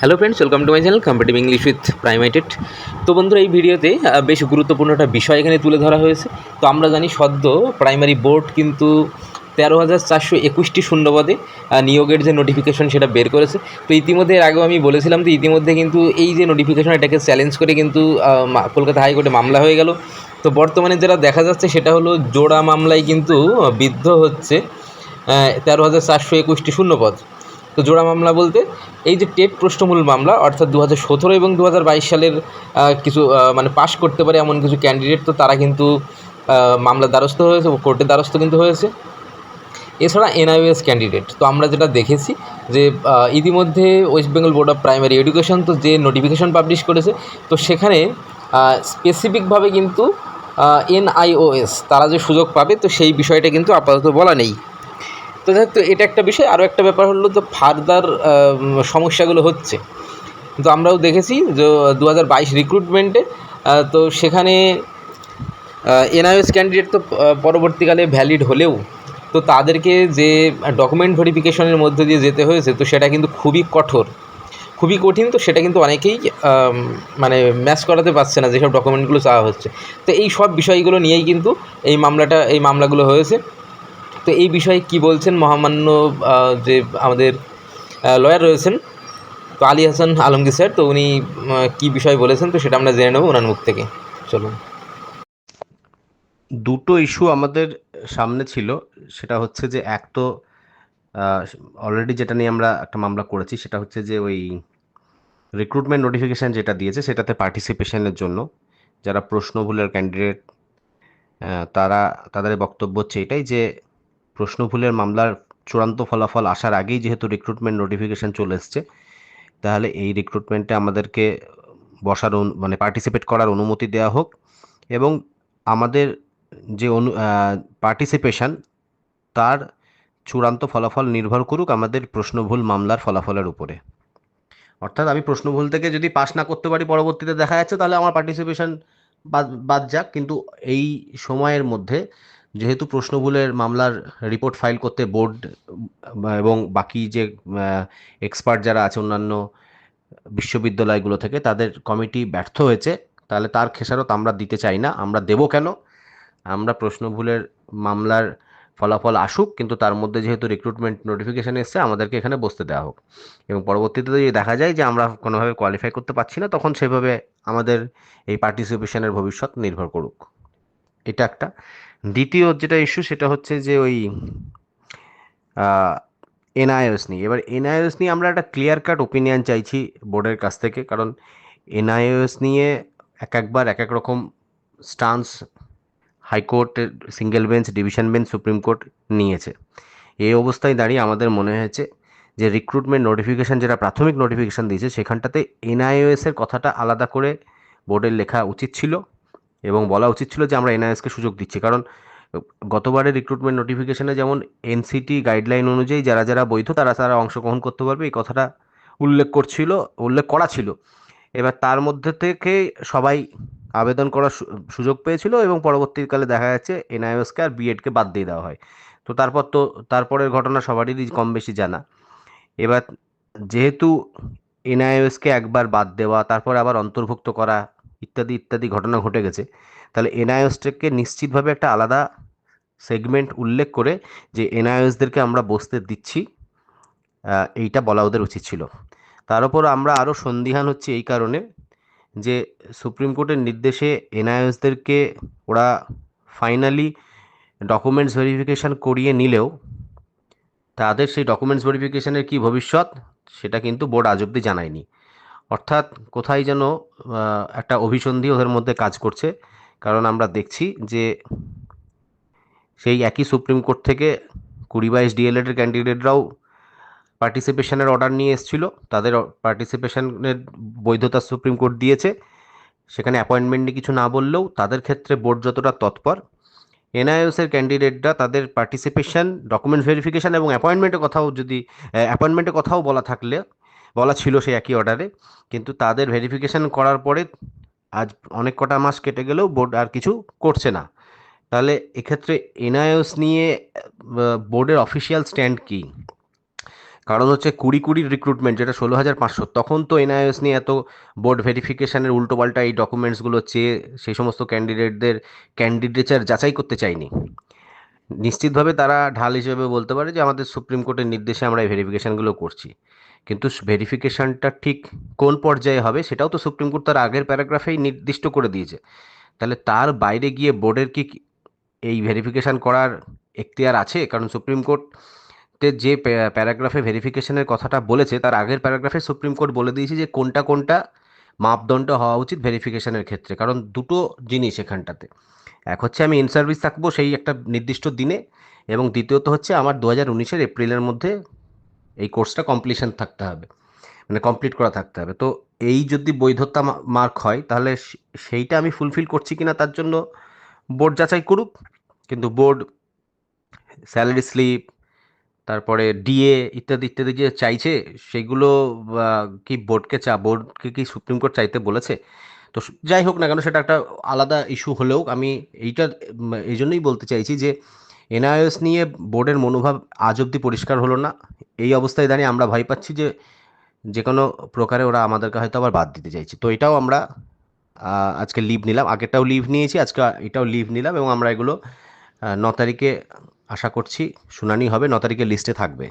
Hello friends welcome to my channel competitive English with প্রাইমেটেড তো বন্ধুরা, এই ভিডিওতে বেশ গুরুত্বপূর্ণ একটা বিষয় এখানে তুলে ধরা হয়েছে। তো আমরা জানি সদ্য প্রাইমারি বোর্ড কিন্তু তেরো হাজার চারশো একুশটি শূন্যপদে নিয়োগের যে নোটিফিকেশন সেটা বের করেছে। তো ইতিমধ্যে এর আগেও আমি বলেছিলাম তো ইতিমধ্যে কিন্তু এই যে নোটিফিকেশন এটাকে চ্যালেঞ্জ করে কিন্তু কলকাতা হাইকোর্টে মামলা হয়ে গেল। তো বর্তমানে যেটা দেখা যাচ্ছে সেটা হলো জোড়া মামলায় কিন্তু বিদ্ধ হচ্ছে তেরো হাজার চারশো একুশটি শূন্যপদ। তো জোড়া মামলা বলতে এই যে টেট প্রশ্নমূল মামলা অর্থাৎ দু হাজার সতেরো এবং দু হাজার বাইশ সালের কিছু মানে পাশ করতে পারে এমন কিছু ক্যান্ডিডেট তো তারা কিন্তু আহ, মামলার দ্বারস্থ হয়েছে কোর্টের দ্বারস্থ কিন্তু হয়েছে। এছাড়া এনআইওএস ক্যান্ডিডেট তো আমরা যেটা দেখেছি যে ইতিমধ্যে West Bengal board of primary education তো যে নোটিফিকেশন পাবলিশ করেছে তো সেখানে স্পেসিফিকভাবে কিন্তু এনআইওএস তারা যে সুযোগ পাবে তো সেই বিষয়টা কিন্তু আপাতত বলা নেই। তো যাই তো এটা একটা বিষয়। আরও একটা ব্যাপার হলো তো ফার্দার সমস্যাগুলো হচ্ছে। তো আমরাও দেখেছি যে দু হাজার বাইশ রিক্রুটমেন্টে তো সেখানে এনআইএস ক্যান্ডিডেট তো পরবর্তীকালে ভ্যালিড হলেও, তো তাদেরকে যে ডকুমেন্ট ভেরিফিকেশনের মধ্যে দিয়ে যেতে হয়েছে, তো সেটা কিন্তু খুবই কঠোর। খুবই কঠিন, তো সেটা কিন্তু অনেকেই মানে ম্যাচ করাতে পারছে না, যেসব ডকুমেন্টগুলো চাওয়া হচ্ছে। তো এই সব বিষয়গুলো নিয়েই কিন্তু এই মামলাটা, এই মামলাগুলো হয়েছে। তো এই বিষয়ে কি বলছেন মহামান্য যে আমাদের লয়ার রয়েছেন, তো আলী হাসান আলমগীর স্যার, তো উনি কি বিষয় বলেছেন, তো সেটা আমরা জেনে নেব ওনার মুখ থেকে। চলুন। দুটো ইস্যু আমাদের সামনে ছিল, সেটা হচ্ছে যে এক তো অলরেডি যেটা নিয়ে আমরা একটা মামলা করেছি, সেটা হচ্ছে যে ওই রিক্রুটমেন্ট নোটিফিকেশান যেটা দিয়েছে, সেটাতে পার্টিসিপেশনের জন্য যারা প্রশ্ন ভুলের ক্যান্ডিডেট তারা, তাদের বক্তব্য হচ্ছে এটাই যে প্রশ্ন ভুলের মামলার চূড়ান্ত ফলাফল আসার আগেই যেহেতু রিক্রুটমেন্ট নোটিফিকেশান চলে এসছে, তাহলে এই রিক্রুটমেন্টে আমাদেরকে বসার মানে পার্টিসিপেট করার অনুমতি দেওয়া হোক এবং আমাদের যে অনু পার্টিসিপেশন তার চূড়ান্ত ফলাফল নির্ভর করুক আমাদের প্রশ্নভুল মামলার ফলাফলের উপরে। অর্থাৎ আমি প্রশ্নভুল থেকে যদি পাস না করতে পারি পরবর্তীতে দেখা যাচ্ছে, তাহলে আমার পার্টিসিপেশন বাদ বাদ যাক। কিন্তু এই সময়ের মধ্যে যেহেতু প্রশ্নভুলের মামলার রিপোর্ট ফাইল করতে বোর্ড, এবং বাকি যে এক্সপার্ট যারা আছে অন্যান্য বিশ্ববিদ্যালয়গুলো থেকে, তাদের কমিটি ব্যর্থ হয়েছে। তাহলে তার খেসারত আমরা দিতে চাই না, আমরা দেবো কেন? আমরা প্রশ্নভুলের মামলার ফলাফল আসুক, কিন্তু তার মধ্যে যেহেতু রিক্রুটমেন্ট নোটিফিকেশান এসছে, আমাদেরকে এখানে বসতে দেওয়া হোক। এবং পরবর্তীতে যদি দেখা যায় যে আমরা কোনোভাবে কোয়ালিফাই করতে পারছি না, তখন সেভাবে আমাদের এই পার্টিসিপেশনের ভবিষ্যৎ নির্ভর করুক। এটা একটা। দ্বিতীয় যেটা ইস্যু সেটা হচ্ছে যে ওই এনআইএস নিয়ে। এবার এনআইএস নিয়ে আমরা একটা ক্লিয়ার কাট ওপিনিয়ন চাইছি বোর্ডের কাছ থেকে, কারণ এনআইএস নিয়ে এক একবার এক এক রকম স্টান্স হাইকোর্টের single bench division bench supreme court নিয়েছে। এই অবস্থায় দাঁড়িয়ে আমাদের মনে হয়েছে যে রিক্রুটমেন্ট নোটিফিকেশান যেটা প্রাথমিক নোটিফিকেশান দিয়েছে, সেখানটাতে এনআইওএস এর কথাটা আলাদা করে বোর্ডের লেখা উচিত ছিল। এবং বলা উচিত ছিল যে আমরা এনআইএসকে সুযোগ দিচ্ছি। কারণ, গতবারের রিক্রুটমেন্ট নোটিফিকেশানে যেমন এনসিটি গাইডলাইন অনুযায়ী যারা যারা বৈধ, তারা তারা অংশগ্রহণ করতে পারবে, এই কথাটা উল্লেখ করছিল, উল্লেখ করা ছিল। এবার তার মধ্যে থেকে সবাই আবেদন করার সুযোগ পেয়েছিল এবং পরবর্তীকালে দেখা যাচ্ছে এনআইএসকে আর বিএডকে বাদ দিয়ে দেওয়া হয়। তো তারপর তো, তারপরের ঘটনা সবারই কম বেশি জানা। এবার যেহেতু এনআইএসকে একবার বাদ দেওয়া, তারপর আবার অন্তর্ভুক্ত করা ইত্যাদি ইত্যাদি ঘটনা ঘটে গেছে। তাহলে এনআইএসটাকে নিশ্চিতভাবে একটা আলাদা সেগমেন্ট উল্লেখ করে যে এনআইএসদেরকে আমরা বসতে দিচ্ছি এইটা বলা ওদের উচিত ছিল। তার উপর আমরা আরও সন্দিহান হচ্ছে এই কারণে যে সুপ্রিম কোর্টের নির্দেশে এনআইএসদেরকে ওরা ফাইনালি ডকুমেন্টস ভেরিফিকেশান করিয়ে নিলেও তাদের সেই ডকুমেন্টস ভেরিফিকেশানের কি ভবিষ্যৎ সেটা কিন্তু বোর্ড আজ অব্দি জানায়নি। অর্থাৎ কোথায় যেন একটা অভিসন্ধি ওদের মধ্যে কাজ করছে। কারণ আমরা দেখছি যে সেই একই সুপ্রিম কোর্ট থেকে কুড়ি বাইশ ডিএলএডের ক্যান্ডিডেটরাও পার্টিসিপেশনের অর্ডার নিয়ে এসেছিল। তাদের পার্টিসিপেশনের বৈধতা সুপ্রিম কোর্ট দিয়েছে। সেখানে অ্যাপয়েন্টমেন্টে কিছু না বললেও তাদের ক্ষেত্রে বোর্ড যতটা তৎপর, এনআইএসের ক্যান্ডিডেটরা তাদের পার্টিসিপেশন, ডকুমেন্ট ভেরিফিকেশন এবং অ্যাপয়েন্টমেন্টের কথাও যদি, অ্যাপয়েন্টমেন্টের কথাও বলা থাকলে বলা ছিল সেই একই অর্ডারে কিন্তু তাদের ভেরিফিকেশন করার পরে আজ অনেক কটা মাস কেটে গেলেও বোর্ড আর কিছু করছে না। তাহলে এক্ষেত্রে এনআইওস নিয়ে বোর্ডের অফিসিয়াল স্ট্যান্ড কী? কারণ হচ্ছে কুড়ি কুড়ি রিক্রুটমেন্ট যেটা ষোলো হাজার পাঁচশো, তখন তো এনআইএস নিয়ে এত বোর্ড ভেরিফিকেশনের উল্টোপাল্টা এই ডকুমেন্টসগুলো চেয়ে সেই সমস্ত ক্যান্ডিডেটদের ক্যান্ডিডেচার যাচাই করতে চাইনি নিশ্চিতভাবে তারা ঢাল হিসেবে বলতে পারে যে আমাদের সুপ্রিম কোর্টের নির্দেশে আমরা এই ভেরিফিকেশানগুলো করছি। কিন্তু ভেরিফিকেশানটা ঠিক কোন পর্যায়ে হবে সেটাও তো সুপ্রিম কোর্ট তার আগের প্যারাগ্রাফেই নির্দিষ্ট করে দিয়েছে। তাহলে তার বাইরে গিয়ে বোর্ডের কি এই ভেরিফিকেশান করার এখতিয়ার আছে? কারণ সুপ্রিম কোর্টের যে প্যারাগ্রাফে ভেরিফিকেশনের কথাটা বলেছে, তার আগের প্যারাগ্রাফে সুপ্রিম কোর্ট বলে দিয়েছে যে কোনটা কোনটা মাপদণ্ড হওয়া উচিত ভেরিফিকেশনের ক্ষেত্রে। কারণ দুটো জিনিস এখানটাতে। এক হচ্ছে আমি ইন সার্ভিস থাকব সেই একটা নির্দিষ্ট দিনে এবং দ্বিতীয়ত হচ্ছে আমার দু হাজার উনিশের এপ্রিলের মধ্যে এই কোর্সটা কমপ্লিশন থাকতে হবে মানে কমপ্লিট করা থাকতে হবে। তো এই যদি বৈধতা মার্ক হয়, তাহলে সেইটা আমি ফুলফিল করছি কিনা তার জন্য বোর্ড যাচাই করুক। কিন্তু বোর্ড স্যালারি স্লিপ তারপরে ডিএ ইত্যাদি ইত্যাদি যে চাইছে, সেগুলো কি বোর্ডকে চা বোর্ডকে কি সুপ্রিম কোর্ট চাইতে বলেছে? তো যাই হোক না কেন, সেটা একটা আলাদা ইস্যু হলেও আমি এইটা এই জন্যই বলতে চাইছি যে এনআইএস নিয়ে বোর্ডের মনোভাব আজ অবধি পরিষ্কার হলো না। এই অবস্থায় দাঁড়িয়ে আমরা ভয় পাচ্ছি যে যে কোনো প্রকারে ওরা আমাদেরকে হয়তো আবার বাদ দিতে চাইছে। তো এটাও আমরা আজকে লিভ নিলাম। আগেরটাও লিভ নিয়েছি, আজকে এটাও লিভ নিলাম এবং আমরা এগুলো ন তারিখে আশা করছি শুনানি হবে, ন তারিখে লিস্টে থাকবে।